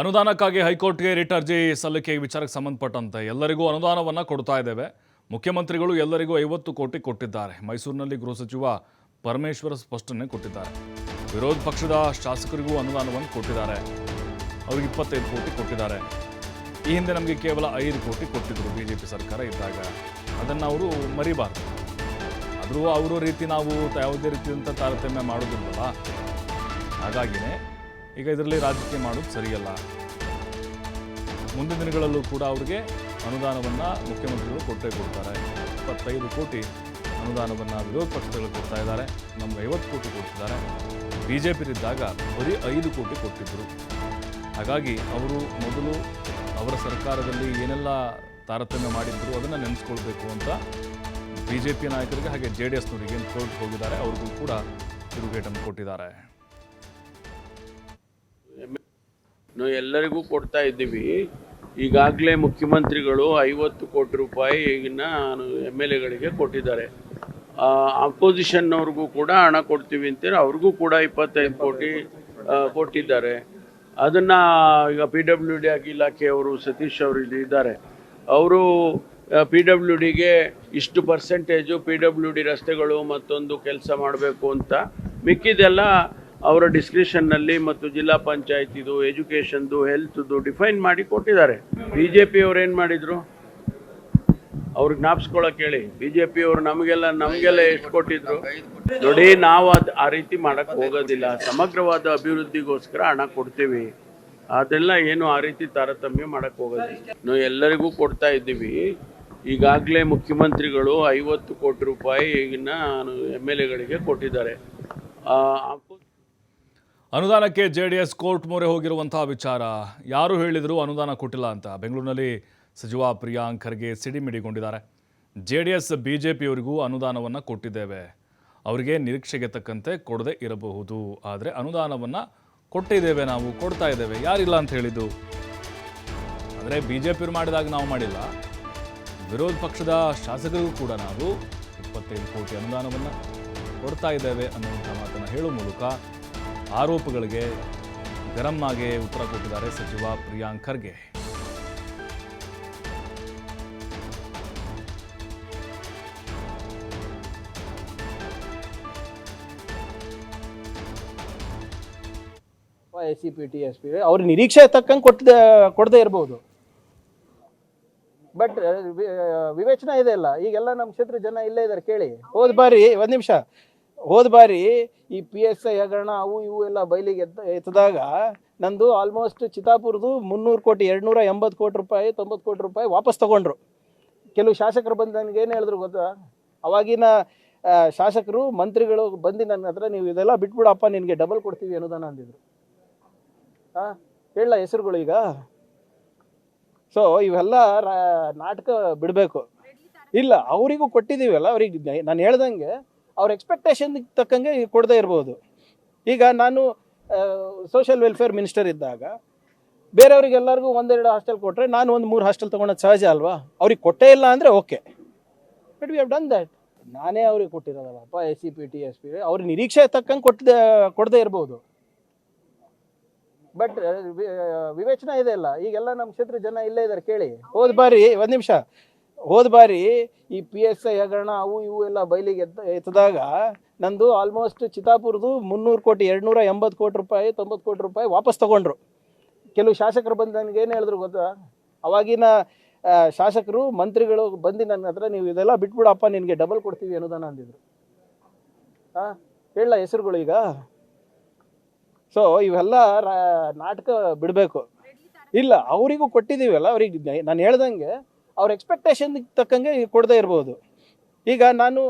ಅನುದಾನಕ್ಕಾಗಿ ಹೈಕೋರ್ಟ್ಗೆ ರಿಟ್ ಅರ್ಜಿ ಸಲ್ಲಿಕೆ ವಿಚಾರಕ್ಕೆ ಸಂಬಂಧಪಟ್ಟಂತೆ ಎಲ್ಲರಿಗೂ ಅನುದಾನವನ್ನು ಕೊಡ್ತಾ ಇದ್ದೇವೆ. ಮುಖ್ಯಮಂತ್ರಿಗಳು ಎಲ್ಲರಿಗೂ ಐವತ್ತು ಕೋಟಿ ಕೊಟ್ಟಿದ್ದಾರೆ. ಮೈಸೂರಿನಲ್ಲಿ ಗೃಹ ಸಚಿವ ಪರಮೇಶ್ವರ ಸ್ಪಷ್ಟನೆ ಕೊಟ್ಟಿದ್ದಾರೆ. ವಿರೋಧ ಪಕ್ಷದ ಶಾಸಕರಿಗೂ ಅನುದಾನವನ್ನು ಕೊಟ್ಟಿದ್ದಾರೆ. ಅವ್ರಿಗೆ ಇಪ್ಪತ್ತೈದು ಕೋಟಿ ಕೊಟ್ಟಿದ್ದಾರೆ. ಈ ಹಿಂದೆ ನಮಗೆ ಕೇವಲ ಐದು ಕೋಟಿ ಕೊಟ್ಟಿದ್ರು ಬಿ ಜೆ ಪಿ ಸರ್ಕಾರ ಇದ್ದಾಗ. ಅದನ್ನು ಅವರು ಮರಿಬಾರ್ದು. ಆದರೂ ಅವರ ರೀತಿ ನಾವು ಯಾವುದೇ ರೀತಿಯಂಥ ತಾರತಮ್ಯ ಮಾಡೋದಿಲ್ವಲ್ಲ? ಹಾಗಾಗಿನೇ ಈಗ ಇದರಲ್ಲಿ ರಾಜಕೀಯ ಮಾಡೋದು ಸರಿಯಲ್ಲ. ಮುಂದಿನ ದಿನಗಳಲ್ಲೂ ಕೂಡ ಅವರಿಗೆ ಅನುದಾನವನ್ನು ಮುಖ್ಯಮಂತ್ರಿಗಳು ಕೊಟ್ಟೇ ಕೊಡ್ತಾರೆ. ಇಪ್ಪತ್ತೈದು ಕೋಟಿ ಅನುದಾನವನ್ನು ವಿರೋಧ ಪಕ್ಷಗಳು ಕೊಡ್ತಾ ಇದ್ದಾರೆ. ನಮ್ಗೆ ಐವತ್ತು ಕೋಟಿ ಕೊಡ್ತಿದ್ದಾರೆ. ಬಿ ಜೆ ಪಿರಿದ್ದಾಗ ಬರೀ ಐದು ಕೋಟಿ ಕೊಟ್ಟಿದ್ದರು ಹಾಗಾಗಿ ಅವರು ಮೊದಲು ಅವರ ಸರ್ಕಾರದಲ್ಲಿ ಏನೆಲ್ಲ ತಾರತಮ್ಯ ಮಾಡಿದ್ರು ಅದನ್ನು ನೆನೆಸ್ಕೊಳ್ಬೇಕು ಅಂತ ಬಿ ಜೆ ಪಿ ನಾಯಕರಿಗೆ ಹಾಗೆ ಜೆ ಡಿ ಎಸ್ನವರಿಗೆ ಕೋರ್ಟ್ ಹೋಗಿದ್ದಾರೆ. ಅವ್ರಿಗೂ ಕೂಡ ತಿರುಗೇಟನ್ನು ಕೊಟ್ಟಿದ್ದಾರೆ. ನಾವು ಎಲ್ಲರಿಗೂ ಕೊಡ್ತಾ ಇದ್ದೀವಿ. ಈಗಾಗಲೇ ಮುಖ್ಯಮಂತ್ರಿಗಳು ಐವತ್ತು ಕೋಟಿ ರೂಪಾಯಿ ಈಗಿನ ಎಂ ಎಲ್ ಎಗಳಿಗೆ ಕೊಟ್ಟಿದ್ದಾರೆ. ಅಪೋಸಿಷನ್ನವ್ರಿಗೂ ಕೂಡ ಹಣ ಕೊಡ್ತೀವಿ ಅಂತೇಳಿ ಅವ್ರಿಗೂ ಕೂಡ ಇಪ್ಪತ್ತೈದು ಕೋಟಿ ಕೊಟ್ಟಿದ್ದಾರೆ. ಅದನ್ನು ಈಗ ಪಿ ಡಬ್ಲ್ಯೂ ಡಿ ಆಗಿ ಇಲಾಖೆಯವರು ಸತೀಶ್ ಅವರು ಇಲ್ಲಿ ಇದ್ದಾರೆ. ಅವರು ಪಿ ಡಬ್ಲ್ಯೂ ಡಿಗೆ ಇಷ್ಟು ಪರ್ಸೆಂಟೇಜು ಪಿ ಡಬ್ಲ್ಯೂ ಡಿ ರಸ್ತೆಗಳು ಮತ್ತೊಂದು ಕೆಲಸ ಮಾಡಬೇಕು ಅಂತ ಮಿಕ್ಕಿದೆಲ್ಲ ಅವರ ಡಿಸ್ಕ್ರಿಷನ್ನಲ್ಲಿ ಮತ್ತು ಜಿಲ್ಲಾ ಪಂಚಾಯತಿದು ಎಜುಕೇಷನ್ದು ಹೆಲ್ತ್ದು ಡಿಫೈನ್ ಮಾಡಿ ಕೊಟ್ಟಿದ್ದಾರೆ. ಬಿ ಜೆ ಪಿಯವ್ರು ಏನು ಮಾಡಿದರು? ಅವ್ರಿಗೆ ಜ್ಞಾಪಿಸ್ಕೊಳಕ್ಕೆ ಹೇಳಿ. ಬಿ ಜೆ ಪಿಯವರು ನಮಗೆಲ್ಲ ನಮಗೆಲ್ಲ ಎಷ್ಟು ಕೊಟ್ಟಿದ್ರು? ನೋಡಿ, ನಾವು ಅದು ಆ ರೀತಿ ಮಾಡೋಕ್ಕೆ ಹೋಗೋದಿಲ್ಲ. ಸಮಗ್ರವಾದ ಅಭಿವೃದ್ಧಿಗೋಸ್ಕರ ಹಣ ಕೊಡ್ತೀವಿ. ಅದೆಲ್ಲ ಏನು ಆ ರೀತಿ ತಾರತಮ್ಯ ಮಾಡೋಕ್ಕೆ ಹೋಗೋದಿಲ್ಲ. ನಾವು ಎಲ್ಲರಿಗೂ ಕೊಡ್ತಾ ಇದ್ದೀವಿ. ಈಗಾಗಲೇ ಮುಖ್ಯಮಂತ್ರಿಗಳು ಐವತ್ತು ಕೋಟಿ ರೂಪಾಯಿ ಈಗಿನ ಎಂ ಎಲ್ ಎಗಳಿಗೆ ಕೊಟ್ಟಿದ್ದಾರೆ. ಅನುದಾನಕ್ಕೆ ಜೆ ಡಿ ಎಸ್ ಕೋರ್ಟ್ ಮೊರೆ ಹೋಗಿರುವಂತಹ ವಿಚಾರ. ಯಾರು ಹೇಳಿದರು ಅನುದಾನ ಕೊಟ್ಟಿಲ್ಲ ಅಂತ. ಬೆಂಗಳೂರಿನಲ್ಲಿ ಸಚಿವ Priyank Kharge ಸಿಡಿಮಿಡಿಗೊಂಡಿದ್ದಾರೆ J D S B J ಪಿಯವರಿಗೂ ಅನುದಾನವನ್ನು ಕೊಟ್ಟಿದ್ದೇವೆ. ಅವರಿಗೆ ನಿರೀಕ್ಷೆಗೆ ತಕ್ಕಂತೆ ಕೊಡದೇ ಇರಬಹುದು. ಆದರೆ ಅನುದಾನವನ್ನು ಕೊಟ್ಟಿದ್ದೇವೆ ನಾವು, ಕೊಡ್ತಾ ಇದ್ದೇವೆ. ಯಾರಿಲ್ಲ ಅಂತ ಹೇಳಿದ್ದು? ಆದರೆ ಬಿ ಜೆ ಪಿಯವ್ರು ಮಾಡಿದಾಗ ನಾವು ಮಾಡಿಲ್ಲ. ವಿರೋಧ ಪಕ್ಷದ ಶಾಸಕರಿಗೂ ಕೂಡ ನಾವು ಇಪ್ಪತ್ತೈದು ಕೋಟಿ ಅನುದಾನವನ್ನು ಕೊಡ್ತಾ ಇದ್ದೇವೆ ಅನ್ನುವಂಥ ಮಾತನ್ನು ಹೇಳುವ ಮೂಲಕ ಆರೋಪಗಳಿಗೆ ಗರಂ ಆಗಿ ಉತ್ತರ ಕೊಟ್ಟಿದ್ದಾರೆ ಸಚಿವ Priyank Kharge. S C P T S P ಅವ್ರ ನಿರೀಕ್ಷೆ ತಕ್ಕಂಗೆ ಕೊಟ್ಟದೆ ಕೊಡದೇ ಇರ್ಬೋದು. ಬಟ್ ವಿವೇಚನೆ ಇದೆ ಅಲ್ಲ, ಈಗೆಲ್ಲ ನಮ್ಮ ಕ್ಷೇತ್ರ ಜನ ಇಲ್ಲೇ ಇದ್ದಾರೆ, ಕೇಳಿ. ಹೋದ್ ಬಾರಿ, ಒಂದು ನಿಮಿಷ. ಹೋದ ಬಾರಿ ಈ ಪಿ ಎಸ್ ಐ ಹಗರಣ, ಅವು ಇವು ಎಲ್ಲ ಬಯಲಿಗೆ ಎತ್ತ ಎತ್ತದಾಗ ನಂದು ಆಲ್ಮೋಸ್ಟ್ ಚಿತಾಪುರದು ಮುನ್ನೂರು ಕೋಟಿ, ಎರಡುನೂರ ಎಂಬತ್ತು ಕೋಟಿ ರೂಪಾಯಿ, ತೊಂಬತ್ತು ಕೋಟಿ ರೂಪಾಯಿ ವಾಪಸ್ ತಗೊಂಡ್ರು. ಕೆಲವು ಶಾಸಕರು ಬಂದು ನನಗೆ ಏನು ಹೇಳಿದ್ರು ಗೊತ್ತಾ? ಅವಾಗಿನ ಶಾಸಕರು, ಮಂತ್ರಿಗಳು ಬಂದು ನನ್ನ ಹತ್ರ, ನೀವು ಇದೆಲ್ಲ ಬಿಟ್ಬಿಡಪ್ಪ, ನಿನಗೆ ಡಬಲ್ ಕೊಡ್ತೀವಿ ಅನುದಾನ ಅಂದಿದ್ರು. ಹಾಂ ಹೆಸರುಗಳು ಈಗ. ಸೊ ಇವೆಲ್ಲ ನಾಟಕ ಬಿಡಬೇಕು. ಇಲ್ಲ, ಅವರಿಗೂ ಕೊಟ್ಟಿದ್ದೀವಲ್ಲ, ಅವ್ರಿಗೆ, ನಾನು ಹೇಳ್ದಂಗೆ ಅವ್ರ ಎಕ್ಸ್ಪೆಕ್ಟೇಷನ್ ತಕ್ಕಂಗೆ ಕೊಡದೇ ಇರ್ಬೋದು. ಈಗ ನಾನು ಸೋಷಿಯಲ್ ವೆಲ್ಫೇರ್ ಮಿನಿಸ್ಟರ್ ಇದ್ದಾಗ, ಬೇರೆಯವ್ರಿಗೆಲ್ಲರಿಗೂ ಒಂದೆರಡು ಹಾಸ್ಟೆಲ್ ಕೊಟ್ಟರೆ ನಾನು ಒಂದು ಮೂರು ಹಾಸ್ಟೆಲ್ ತೊಗೊಳೋದು ಸಹಜ ಅಲ್ವಾ? ಅವ್ರಿಗೆ ಕೊಟ್ಟೇ ಇಲ್ಲ ಅಂದರೆ okay but we have done that ನಾನೇ ಅವ್ರಿಗೆ ಕೊಟ್ಟಿರೋದಲ್ಲಪ್ಪ S C P T S P ಅವ್ರ ನಿರೀಕ್ಷೆ ತಕ್ಕಂಗೆ ಕೊಟ್ಟದೆ ಕೊಡದೇ ಇರ್ಬೋದು. ಬಟ್ ವಿವೇಚನೆ ಇದೆ ಅಲ್ಲ, ಈಗೆಲ್ಲ ನಮ್ಮ ಕ್ಷೇತ್ರ ಜನ ಇಲ್ಲೇ ಇದ್ದಾರೆ, ಕೇಳಿ. ಹೋದ್ ಬಾರಿ, ಒಂದು ನಿಮಿಷ. ಹೋದ ಬಾರಿ ಈ ಪಿ ಎಸ್ ಐ ಹಗರಣ, ಅವು ಇವು ಎಲ್ಲ ಬಯಲಿಗೆ ಎತ್ತ ಎತ್ತದಾಗ ನಂದು ಆಲ್ಮೋಸ್ಟ್ ಚಿತಾಪುರದು ಮುನ್ನೂರು ಕೋಟಿ, ಎರಡುನೂರ ಎಂಬತ್ತು ಕೋಟಿ ರೂಪಾಯಿ, ತೊಂಬತ್ತು ಕೋಟಿ ರೂಪಾಯಿ ವಾಪಸ್ ತಗೊಂಡ್ರು. ಕೆಲವು ಶಾಸಕರು ಬಂದು ನನಗೆ ಏನು ಹೇಳಿದ್ರು ಗೊತ್ತಾ? ಅವಾಗಿನ ಶಾಸಕರು, ಮಂತ್ರಿಗಳು ಬಂದು ನನ್ನ ಹತ್ರ, ನೀವು ಇದೆಲ್ಲ ಬಿಟ್ಬಿಡಪ್ಪ, ನಿನಗೆ ಡಬಲ್ ಕೊಡ್ತೀವಿ ಅನುದಾನ ಅಂದಿದ್ರು. ಹಾಂ ಹೆಸರುಗಳು ಈಗ. ಸೊ ಇವೆಲ್ಲ ನಾಟಕ ಬಿಡಬೇಕು. ಇಲ್ಲ, ಅವರಿಗೂ ಕೊಟ್ಟಿದ್ದೀವಲ್ಲ, ಅವ್ರಿಗೆ, ನಾನು ಹೇಳ್ದಂಗೆ ಅವ್ರ ಎಕ್ಸ್ಪೆಕ್ಟೇಷನ್ ತಕ್ಕಂಗೆ ಕೊಡದೇ ಇರ್ಬೋದು. ಈಗ ನಾನು